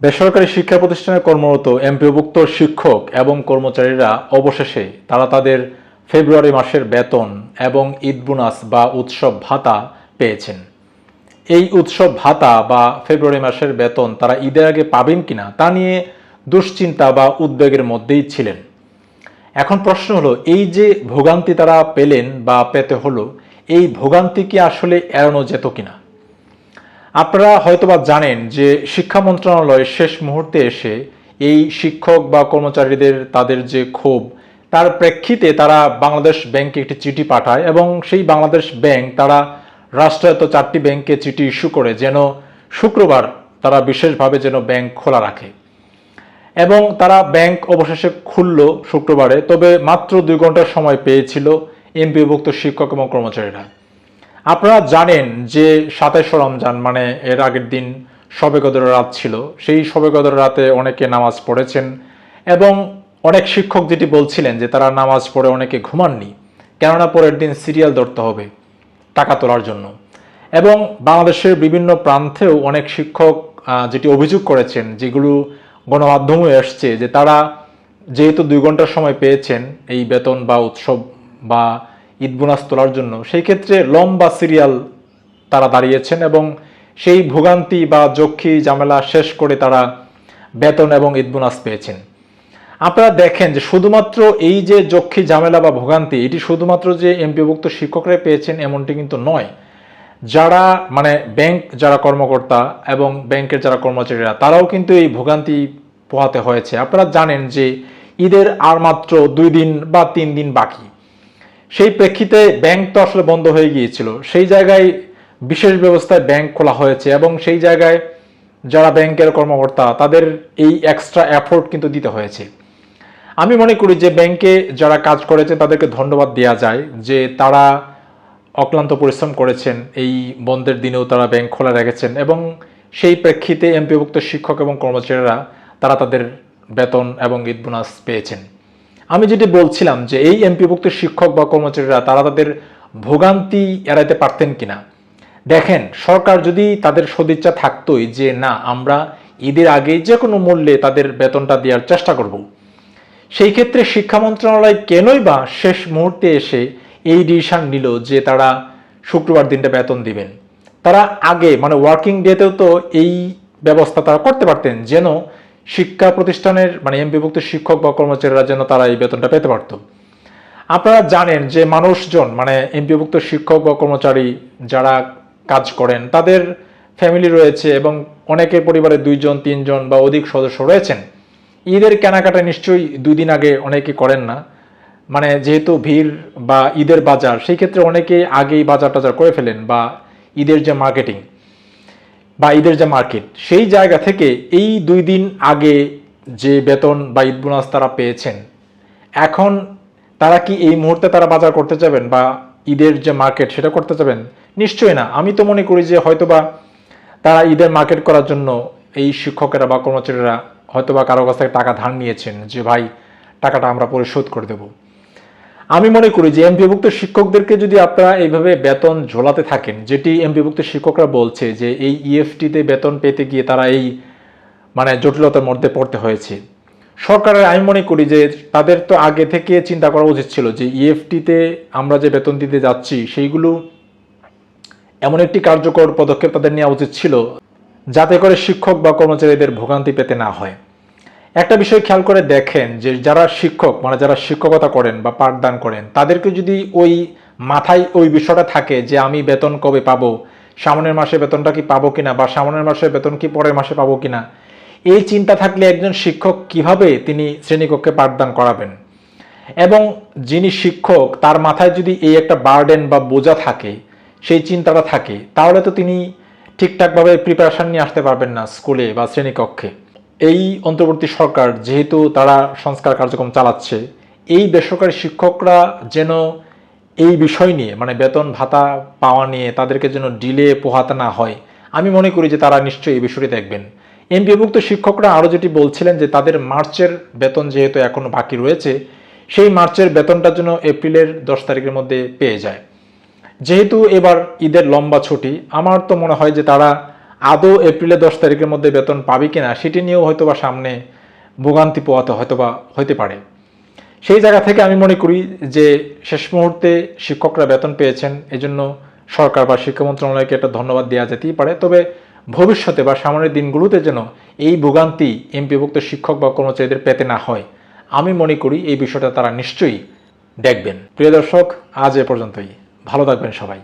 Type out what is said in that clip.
বেসরকারি শিক্ষা প্রতিষ্ঠানে কর্মরত এমপিওভুক্ত শিক্ষক এবং কর্মচারীরা অবশেষে তারা তাদের ফেব্রুয়ারি মাসের বেতন এবং ঈদ বোনাস বা উৎসব ভাতা পেয়েছেন। এই উৎসব ভাতা বা ফেব্রুয়ারি মাসের বেতন তারা ঈদের আগে পাবেন কিনা তা নিয়ে দুশ্চিন্তা বা উদ্বেগের মধ্যেই ছিলেন। এখন প্রশ্ন হলো, এই যে ভোগান্তি তারা পেলেন বা পেতে হলো, এই ভোগান্তি কি আসলে এড়ানো যেত কিনা? আপনারা হয়তোবা জানেন যে শিক্ষা মন্ত্রণালয় শেষ মুহূর্তে এসে এই শিক্ষক বা কর্মচারীদের তাদের যে ক্ষোভ, তার প্রেক্ষিতে তারা বাংলাদেশ ব্যাংকে একটি চিঠি পাঠায় এবং সেই বাংলাদেশ ব্যাংক তারা রাষ্ট্রায়ত্ত চারটি ব্যাংকে চিঠি ইস্যু করে যেন শুক্রবার তারা বিশেষভাবে যেন ব্যাংক খোলা রাখে। এবং তারা ব্যাংক অবশেষে খুলল শুক্রবারে, তবে মাত্র দুই ঘণ্টার সময় পেয়েছিল এমপিভুক্ত শিক্ষক এবং কর্মচারীরা। আপনারা জানেন যে সাতাইশ রমজান মানে এর আগের দিন শবে কদরের রাত ছিল, সেই শবে কদরের রাতে অনেকে নামাজ পড়েছেন এবং অনেক শিক্ষক যেটি বলছিলেন যে তারা নামাজ পড়ে অনেকে ঘুমাননি, কেননা পরের দিন সিরিয়াল ধরতে হবে টাকা তোলার জন্য। এবং বাংলাদেশের বিভিন্ন প্রান্তেও অনেক শিক্ষক যেটি অভিযোগ করেছেন, যেগুলো গণমাধ্যমে এসছে যে তারা যেহেতু দুই ঘণ্টার সময় পেয়েছেন এই বেতন বা উৎসব বা ঈদ বোনাস তোলার জন্য। সেই ক্ষেত্রে লম্বা সিরিয়াল তারা দাঁড়িয়েছেন এবং সেই ভোগান্তি বা যক্ষী ঝামেলা শেষ করে তারা বেতন এবং ঈদ বোনাস পেয়েছেন। আপনারা দেখেন যে শুধুমাত্র এই যে যক্ষী ঝামেলা বা ভোগান্তি, এটি শুধুমাত্র যে এমপিভুক্ত শিক্ষকরাই পেয়েছেন এমনটি কিন্তু নয়। যারা মানে ব্যাংক যারা কর্মকর্তা এবং ব্যাংকের যারা কর্মচারীরা, তারাও কিন্তু এই ভোগান্তি পোহাতে হয়েছে। আপনারা জানেন যে ঈদের আর মাত্র দুই দিন বা তিন দিন বাকি। সেই প্রেক্ষিতে ব্যাংক তো আসলে বন্ধ হয়ে গিয়েছিল। সেই জায়গায় বিশেষ ব্যবস্থায় ব্যাংক খোলা হয়েছে এবং সেই জায়গায় যারা ব্যাংকের কর্মকর্তা, তাদের এই এক্সট্রা এফোর্ট কিন্তু দিতে হয়েছে। আমি মনে করি যে ব্যাংকে যারা কাজ করেছে তাদেরকে ধন্যবাদ দেওয়া যায় যে তারা অক্লান্ত পরিশ্রম করেছেন, এই বন্ধের দিনেও তারা ব্যাংক খোলা রেখেছেন এবং সেই প্রেক্ষিতে এমপিভুক্ত শিক্ষক এবং কর্মচারীরা, তারা তাদের বেতন এবং ঈদ বোনাস পেয়েছেন। আমি যেটি বলছিলাম যে এই এমপিভুক্ত শিক্ষক বা কর্মচারীরা, তারা তাদের ভোগান্তি এড়াইতে পারতেন কিনা? দেখেন, সরকার যদি তাদের সদিচ্ছা থাকতোই যে, না, আমরা ঈদের আগে যে কোনো মূল্যে তাদের বেতনটা দেওয়ার চেষ্টা করব। সেই ক্ষেত্রে শিক্ষা মন্ত্রণালয় কেনই বা শেষ মুহূর্তে এসে এই ডিসিশন নিল যে, তারা শুক্রবার দিনটা বেতন দিবেন? তারা আগে মানে ওয়ার্কিং ডেতেও তো এই ব্যবস্থা তারা করতে পারতেন, যেন শিক্ষা প্রতিষ্ঠানের মানে এমপিভুক্ত শিক্ষক বা কর্মচারীরা যেন তারা এই বেতনটা পেতে পারতো। আপনারা জানেন যে মানুষজন মানে এমপিভুক্ত শিক্ষক বা কর্মচারী যারা কাজ করেন, তাদের ফ্যামিলি রয়েছে এবং অনেকের পরিবারে দুইজন, তিনজন বা অধিক সদস্য রয়েছেন। ঈদের কেনাকাটা নিশ্চয়ই দুই দিন আগে অনেকে করেন না। মানে যেহেতু ভিড় বা ঈদের বাজার, সেই ক্ষেত্রে অনেকে আগেই বাজার টাজার করে ফেলেন বা ঈদের যে মার্কেটিং বা ঈদের যে মার্কেট, সেই জায়গা থেকে এই দুই দিন আগে যে বেতন বা ঈদ বোনাস তারা পেয়েছেন, এখন তারা কি এই মুহূর্তে তারা বাজার করতে যাবেন বা ঈদের যে মার্কেট সেটা করতে যাবেন? নিশ্চয়ই না। আমি তো মনে করি যে হয়তোবা তারা ঈদের মার্কেট করার জন্য এই শিক্ষকেরা বা কর্মচারীরা হয়তোবা কারও কাছ থেকে টাকা ধার নিয়েছেন যে, ভাই, টাকাটা আমরা পরিশোধ করে দেবো। আমি মনে করি যে এমপিভুক্ত শিক্ষকদেরকে যদি আপনারা এইভাবে বেতন ঝোলাতে থাকেন, যেটি এমপিভুক্ত শিক্ষকরা বলছে যে এই ইএফটিতে বেতন পেতে গিয়ে তারা এই মানে জটিলতার মধ্যে পড়তে হয়েছে। সরকারের, আমি মনে করি যে তাদের তো আগে থেকে চিন্তা করা উচিত ছিল যে ইএফটিতে আমরা যে বেতন দিতে যাচ্ছি, সেইগুলো এমন একটি কার্যকর পদক্ষেপ তাদের নেওয়া উচিত ছিল, যাতে করে শিক্ষক বা কর্মচারীদের ভোগান্তি পেতে না হয়। একটা বিষয় খেয়াল করে দেখেন যে যারা শিক্ষক মানে যারা শিক্ষকতা করেন বা পাঠদান করেন, তাদেরকে যদি ওই মাথায় ওই বিষয়টা থাকে যে আমি বেতন কবে পাবো, সামনের মাসে বেতনটা কি পাবো কিনা বা সামনের মাসে বেতন কি পরের মাসে পাবো কিনা, এই চিন্তা থাকলে একজন শিক্ষক কীভাবে তিনি শ্রেণীকক্ষে পাঠদান করাবেন? এবং যিনি শিক্ষক, তার মাথায় যদি এই একটা বার্ডেন বা বোঝা থাকে, সেই চিন্তাটা থাকে, তাহলে তো তিনি ঠিকঠাকভাবে প্রিপারেশন নিয়ে আসতে পারবেন না স্কুলে বা শ্রেণীকক্ষে। এই অন্তর্বর্তী সরকার যেহেতু তারা সংস্কার কার্যক্রম চালাচ্ছে, এই বেসরকারি শিক্ষকরা যেন এই বিষয় নিয়ে মানে বেতন, ভাতা, পাওয়া নিয়ে তাদেরকে যেন ডিলে পোহাতে না হয়, আমি মনে করি যে তারা নিশ্চয়ই এই বিষয়টি দেখবেন। এমপিভুক্ত শিক্ষকরা আরও যেটি বলছিলেন যে তাদের মার্চের বেতন যেহেতু এখনও বাকি রয়েছে, সেই মার্চের বেতনটা যেন এপ্রিলের দশ তারিখের মধ্যে পেয়ে যায়। যেহেতু এবার ঈদের লম্বা ছুটি, আমার তো মনে হয় যে তারা আদৌ এপ্রিলের দশ তারিখের মধ্যে বেতন পাবে কিনা সেটি নিয়েও হয়তো বা সামনে ভোগান্তি পোয়াতে হয়তো বা হতে পারে। সেই জায়গা থেকে আমি মনে করি যে শেষ মুহূর্তে শিক্ষকরা বেতন পেয়েছেন, এজন্য সরকার বা শিক্ষা মন্ত্রণালয়কে একটা ধন্যবাদ দেওয়া যেতেই পারে। তবে ভবিষ্যতে বা সামনের দিনগুলোতে যেন এই ভোগান্তি এমপিভুক্ত শিক্ষক বা কর্মচারীদের পেতে না হয়, আমি মনে করি এই বিষয়টা তারা নিশ্চয়ই দেখবেন। প্রিয় দর্শক, আজ এ পর্যন্তই। ভালো থাকবেন সবাই।